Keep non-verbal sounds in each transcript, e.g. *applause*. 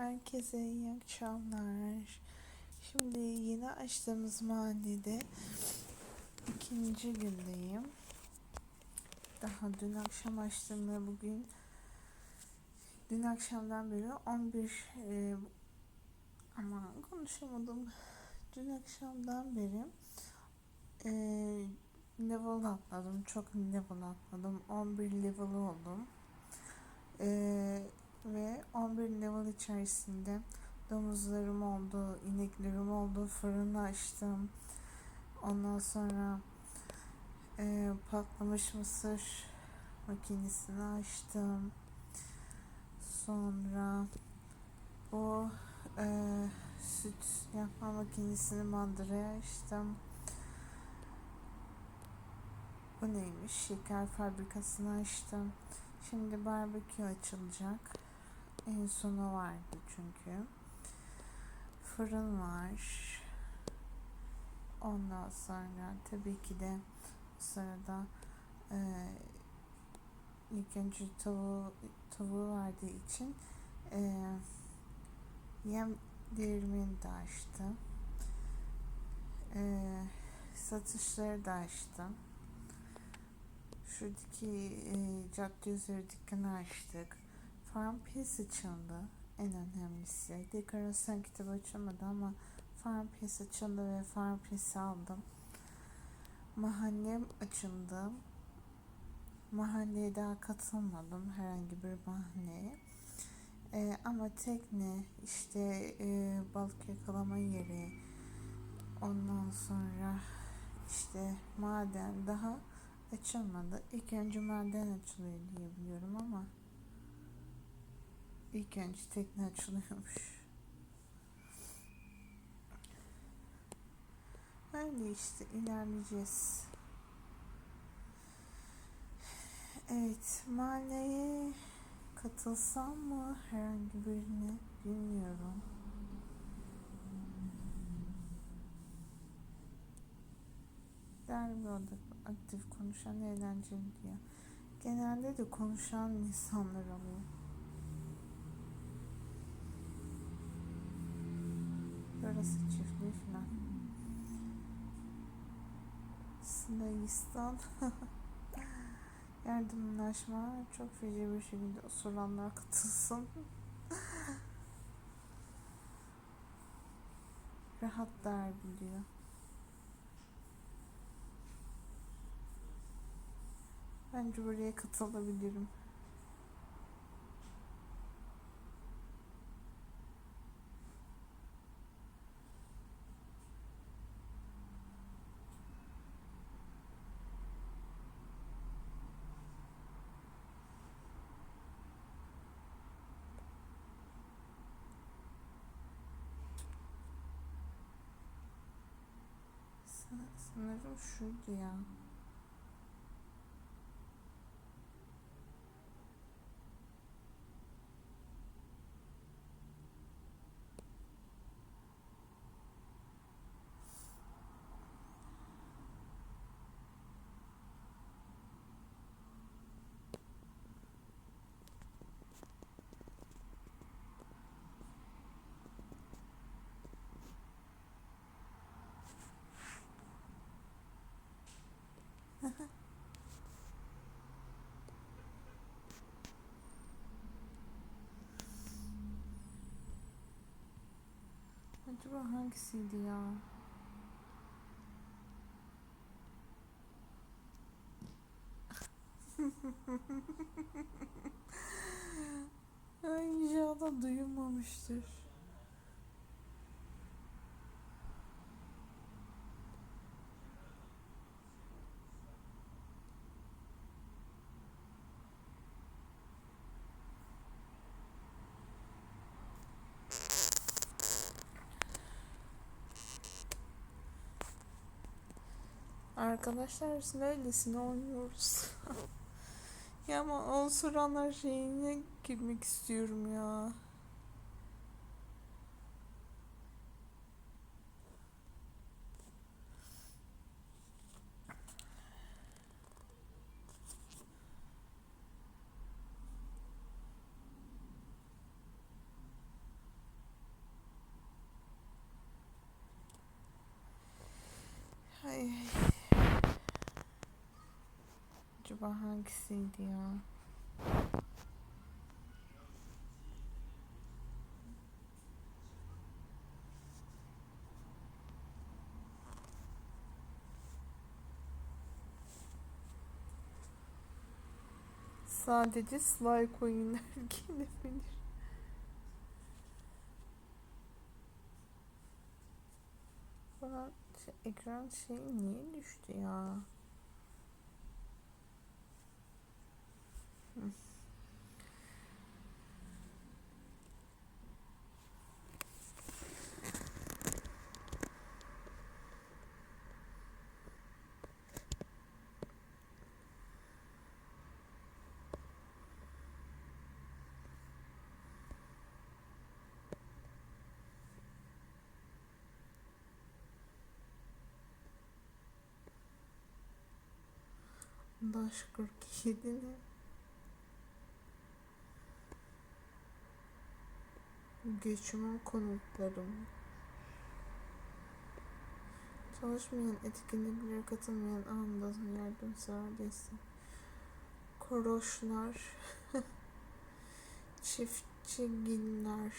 Herkese iyi akşamlar. Şimdi yeni açtığımız mahallede ikinci gündeyim. Daha dün akşam açtım ve bugün dün akşamdan beri 11 e, ama konuşamadım. Dün akşamdan beri e, level atladım. Çok level atladım. 11 level oldum. E, ve 11 level içerisinde domuzlarım oldu, ineklerim oldu, fırını açtım. Ondan sonra e, patlamış mısır makinesini açtım. Sonra bu e, süt yapma makinesini mandıraya açtım. Bu neymiş? Şeker fabrikasını açtım. Şimdi barbekü açılacak. En sonu vardı çünkü. Fırın var. Ondan sonra tabii ki de sırada e, ilk önce tavuğu, tavuğu verdiği için e, yem değirmeni de açtım. E, satışları da açtım. Şuradaki e, cadde üzeri dükkanı açtık. Farm Pass açıldı. En önemlisi. Dekorasyon kitabı açılmadı ama Farm Pass açıldı ve Farm Pass'i aldım. Mahallem açıldı. Mahalleye daha katılmadım. Herhangi bir mahalleye. Ee, ama tekne, işte e, balık yakalama yeri, ondan sonra işte maden daha açılmadı. İlk önce maden açılıyor diye biliyorum ama ilk önce tekne açılıyormuş. Öyle işte ilerleyeceğiz. Evet, mahalleye katılsam mı herhangi birine bilmiyorum. Derbi aktif konuşan eğlenceli diyor. Genelde de konuşan insanlar oluyor. Burası çiftliği falan. Sınagistan. *laughs* Yardımlaşma çok feci bir şekilde osuranlar katılsın. *laughs* Rahat derbi diyor. Bence buraya katılabilirim. Sanırım şuydu ya. Acaba hangisiydi ya? *laughs* Ay inşallah duyulmamıştır. Arkadaşlar biz neredesine oynuyoruz? *laughs* ya ama o soranlar şeyine girmek istiyorum ya. Ay. Acaba hangisiydi ya? Sadece slide coinler gelebilir. Bana şey, ekran şeyi niye düştü ya? Hı. Daş 47 ne? Göçmen konutlarım. Çalışmayan etkinliklere katılmayan anda yardımsever destek. Koroşlar. *laughs* Çiftçigiller.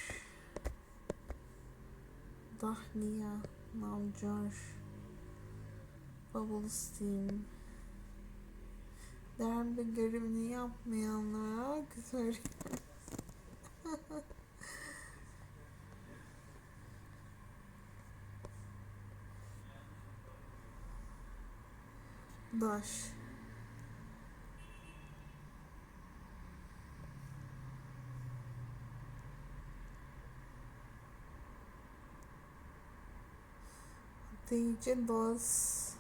Dahliya. Navcar. Bubble Steam. Derbe görevini yapmayanlara güzel. *laughs* Daş. Deyince das.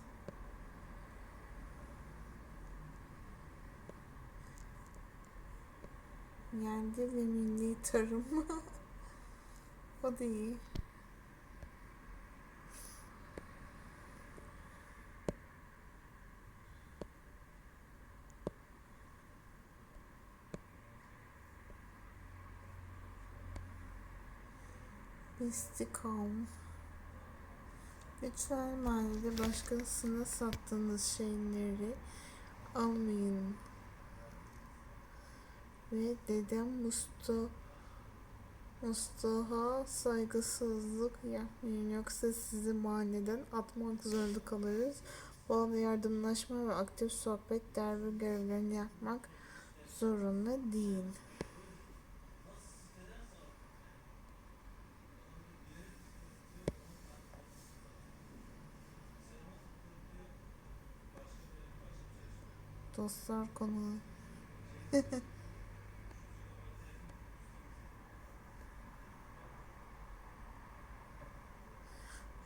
Yerli ve milli tarım. *laughs* o da iyi. İstikam. Lütfen mahallede başkasına sattığınız şeyleri almayın. Ve dedem Mustafa Mustafa saygısızlık yapmayın yoksa sizi mahalleden atmak zorunda kalırız. Bol yardımlaşma ve aktif sohbet derbi görevlerini yapmak zorunda değil. Dostlar konu.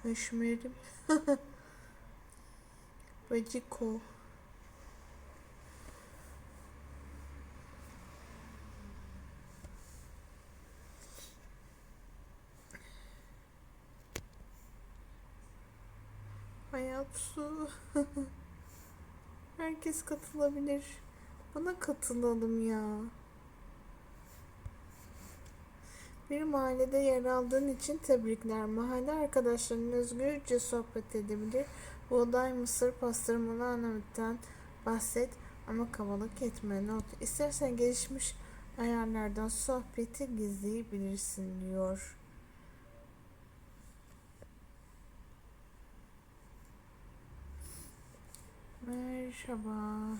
Höşmerim. *laughs* *laughs* Baciko. Hayat su. *laughs* Herkes katılabilir. Buna katılalım ya. Bir mahallede yer aldığın için tebrikler. Mahalle arkadaşların özgürce sohbet edebilir. Buğday, mısır, pastırmalı Arnavut'tan bahset ama kabalık etme. Not. İstersen gelişmiş ayarlardan sohbeti gizleyebilirsin diyor. Merhaba.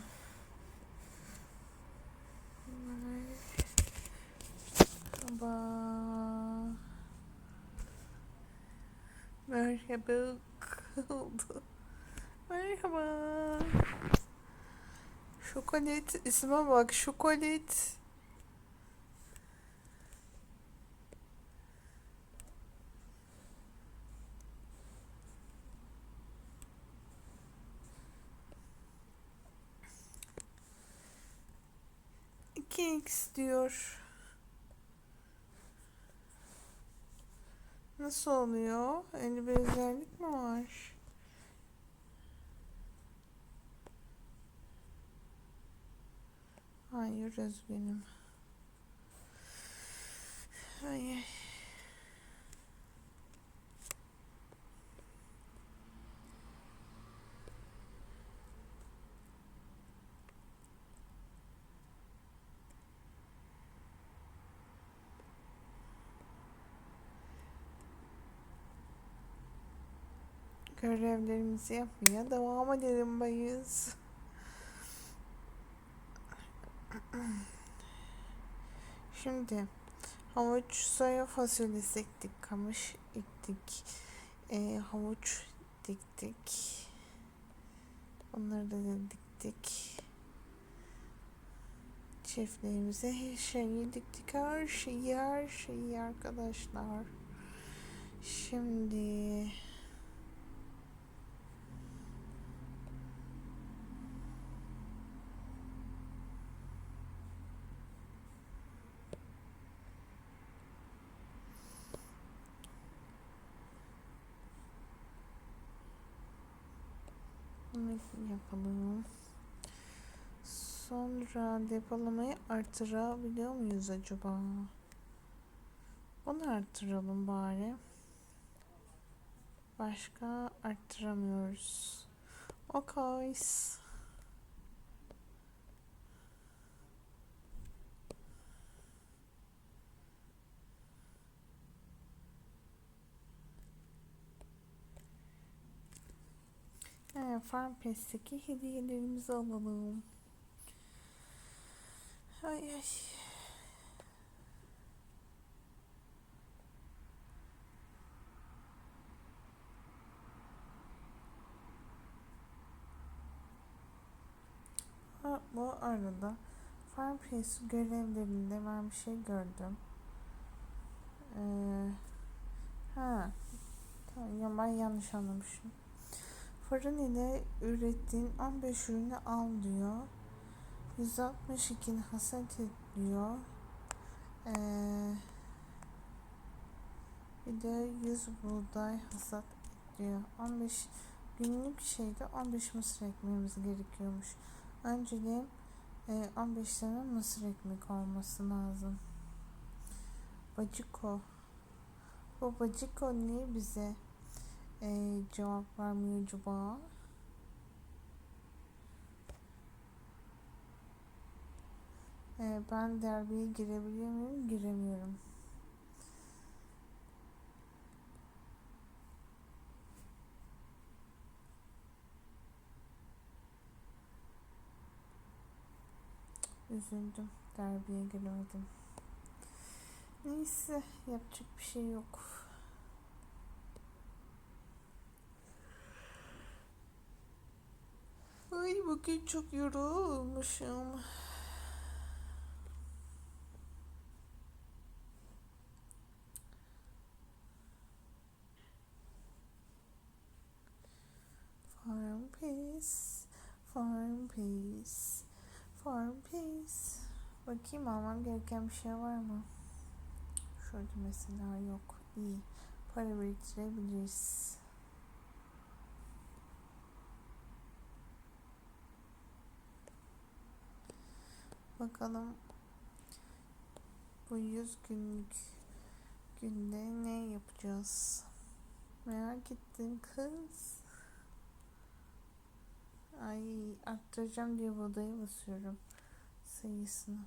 Merhaba. Merhaba kaldı. Merhaba. Şokolet isme bak şokolet. 2x diyor. Nasıl oluyor? Öyle bir özellik mi var? Hayır özgünüm. Hayır. Görevlerimizi yapmaya devam edelim bayız. Şimdi havuç soya fasulyesi ektik, kamış ektik, e, havuç diktik. Onları da diktik. Çiftliğimize her şeyi diktik, her şeyi, her şeyi arkadaşlar. Şimdi bunu yapalım. Sonra depolamayı artırabiliyor muyuz acaba? Bunu arttıralım bari. Başka arttıramıyoruz. Okay. Evet, Farm Pest'teki hediyelerimizi alalım. Ay ay. Ha, bu arada Farm Pest görevlerinde ben bir şey gördüm. Ee, ha, tamam, ben yanlış anlamışım. Fırın ile ürettiğin 15 ürünü al diyor. 162 hasat ediyor. Ee, bir de 100 buğday hasat ediyor. 15 günlük şeyde 15 mısır ekmemiz gerekiyormuş. Önceliğin e, 15 tane mısır ekmek olması lazım. Baciko. Bu Baciko niye bize e, cevap vermiyor acaba? E, ben derbiye girebiliyor muyum? Giremiyorum. Üzüldüm. Derbiye giremedim. Neyse yapacak bir şey yok. Ay bugün çok yorulmuşum. Farm peace, farm peace, farm peace. Bakayım almam gereken bir şey var mı? Şurada mesela yok. İyi. Para biriktirebiliriz. Bakalım bu 100 günlük günde ne yapacağız? Merak ettim kız. Ay arttıracağım diye buğdaya basıyorum sayısını.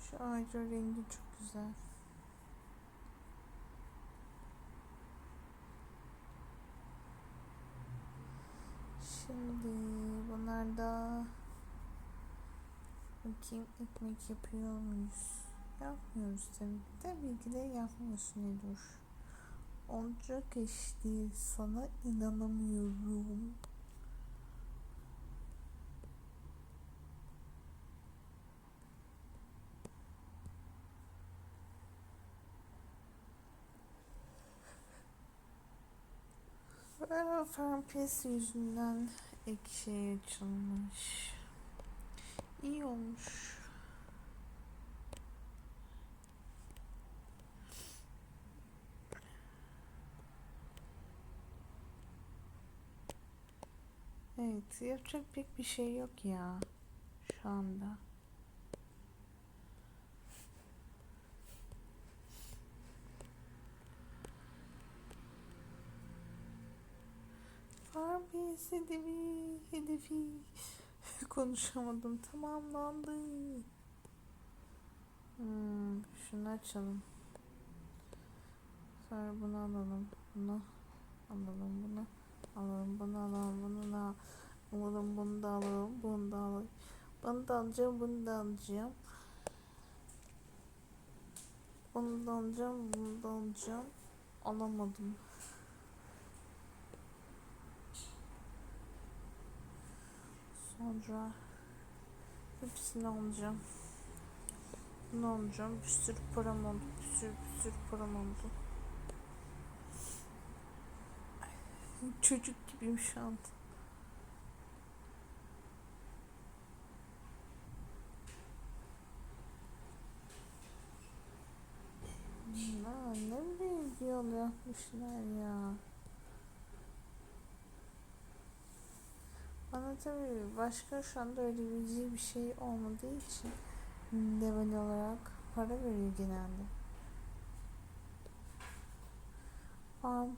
Şu ağacın rengi çok güzel. Şimdi bunlar da bakayım ekmek yapıyor muyuz? Yapmıyoruz tabii. Tabii ki de yapmıyorsun Edur. Olacak iş değil. Sana inanamıyorum. Farmpes yüzünden ek şey açılmış. İyi olmuş. Evet, yapacak pek bir şey yok ya şu anda. Farmers hedefi, hedefi *laughs* konuşamadım tamamlandı. Hmm, şunu açalım. Sonra bunu alalım. Bunu alalım. Bunu alalım. Bunu alalım. Bunu da alalım. Bunu da alalım. Bunu da alalım. Bunu da alacağım. Bunu da alacağım. Bunu da alacağım. Bunu da alacağım. Alamadım. Sonra hepsini alacağım. Bunu alacağım. Bir sürü param oldu. Bir sürü bir sürü param oldu. Çocuk gibiyim şu an. Ne yol yapmışlar ya. Tabii başka şu anda ödeyebileceği bir şey olmadığı için level olarak para veriyor genelde.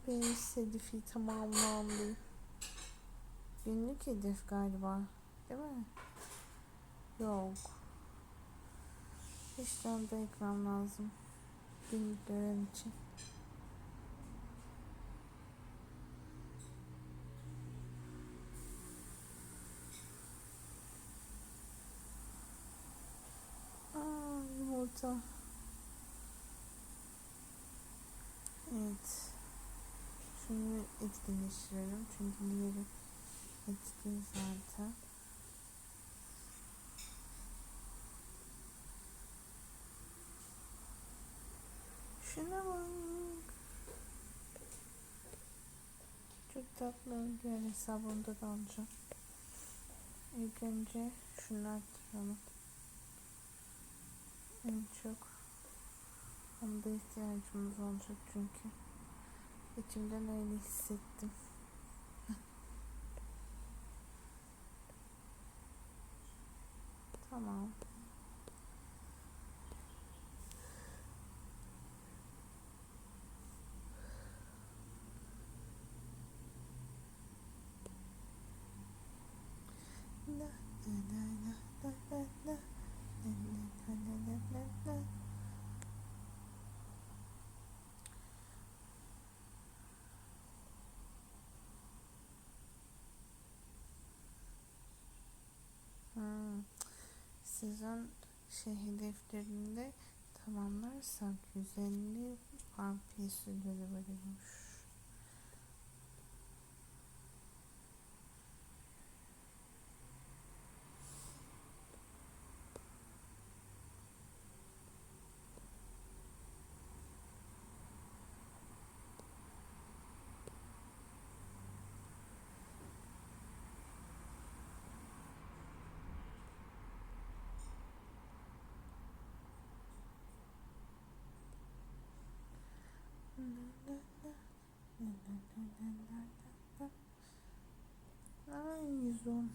Piece hedefi tamamlandı. Günlük hedef galiba. Değil mi? Yok. İşten de ekran lazım. Günlük görev için. Yumurta. Evet. Şunu etkinleştirelim. Çünkü diğeri etkin zaten. Şuna bak. Çok tatlı diğer hesabımda da alacağım. İlk önce şunu arttıralım. En çok onda ihtiyacımız olacak çünkü. İçimden öyle hissettim. *laughs* tamam. Sezon şey hedeflerinde tamamlarsak 150 One Piece ödülü veriyormuş. Ay 110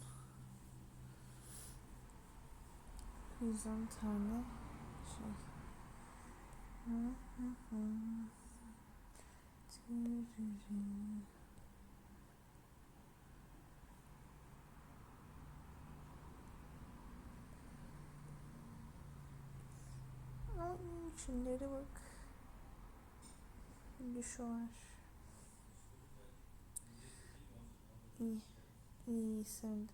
110 tane şey. Hı hı hı. Ay şunlara bak. Bir şu var İyi. İyi sevdim.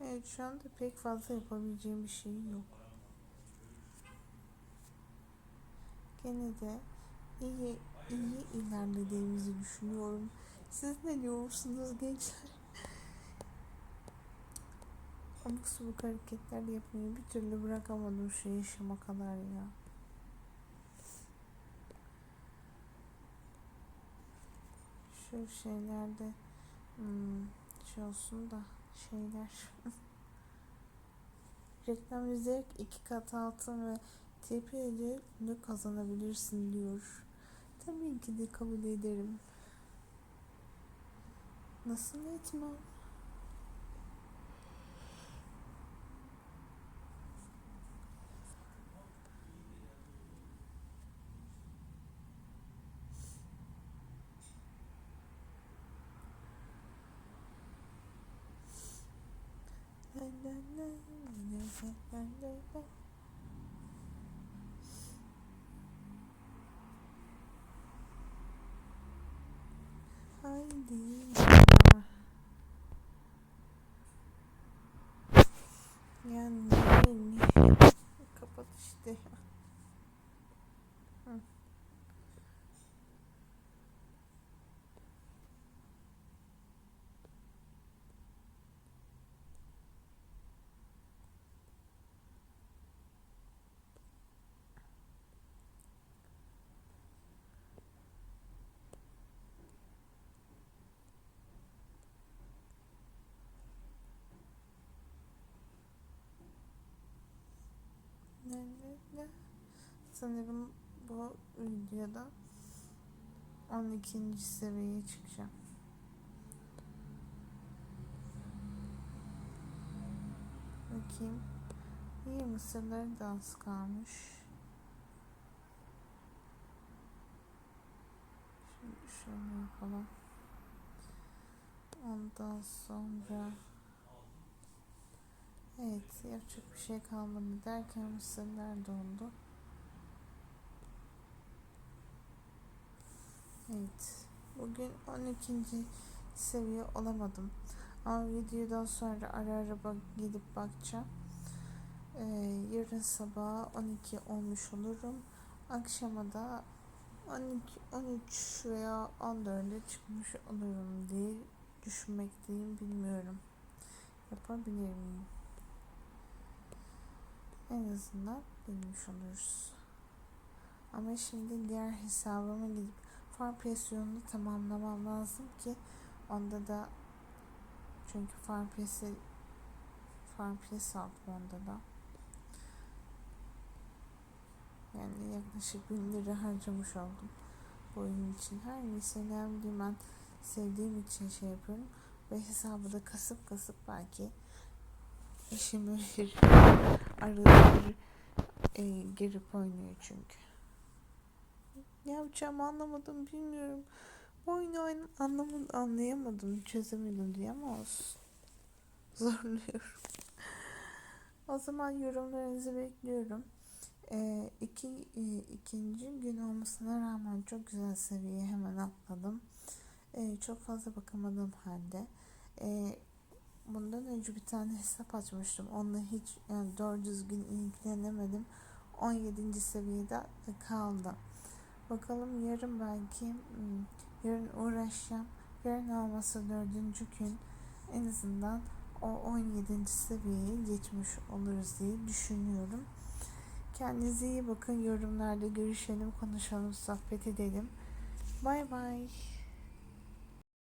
Evet şu anda pek fazla yapabileceğim bir şey yok. Gene de iyi iyi ilerlediğimizi düşünüyorum. Siz ne diyorsunuz gençler? Abuk subuk hareketler yapmayı bir türlü bırakamadım şu yaşıma kadar ya. Şu şeylerde hmm, şey olsun da şeyler *laughs* reklam izleyerek iki kat altın ve TP ödülünü kazanabilirsin diyor. Tabii ki de kabul ederim. Nasıl etmem? Haydi. Yani kapat işte. Hı. Ne, ne, ne? Sanırım bu videoda 12. seviyeye çıkacağım. Bakayım. İyi mısırları da az kalmış. Şimdi şöyle yapalım. Ondan sonra Evet yapacak bir şey kalmadı derken mısırlar dondu. Evet. Bugün 12. seviye olamadım. Ama videodan sonra ara ara bak, gidip bakacağım. Ee, yarın sabah 12 olmuş olurum. Akşama da 12, 13 veya 14'e çıkmış olurum diye düşünmekteyim. Bilmiyorum. Yapabilir miyim? En azından bilmiş oluruz. Ama şimdi diğer hesabıma gidip farm presyonunu tamamlamam lazım ki onda da çünkü farm presi farm pres aldım onda da. Yani yaklaşık bin lira harcamış oldum bu oyun için. Her neyse önemli değil. Ben sevdiğim için şey yapıyorum. Ve hesabı da kasıp kasıp belki işimi verir. *laughs* Arada bir e, girip oynuyor çünkü. Ne yapacağımı anlamadım bilmiyorum. Oyunu oyun anlamadım, anlayamadım, çözemedim diye ama olsun. *laughs* Zorluyorum. o zaman yorumlarınızı bekliyorum. Ee, iki, e, ikinci gün olmasına rağmen çok güzel seviyeye hemen atladım. Ee, çok fazla bakamadım halde. Ee, bundan önce bir tane hesap açmıştım. Onunla hiç yani doğru düzgün ilgilenemedim. 17. seviyede kaldı. Bakalım yarın belki hmm, yarın uğraşacağım. Yarın olmasa dördüncü gün en azından o 17. seviyeye geçmiş oluruz diye düşünüyorum. Kendinize iyi bakın. Yorumlarda görüşelim, konuşalım, sohbet edelim. Bay bay.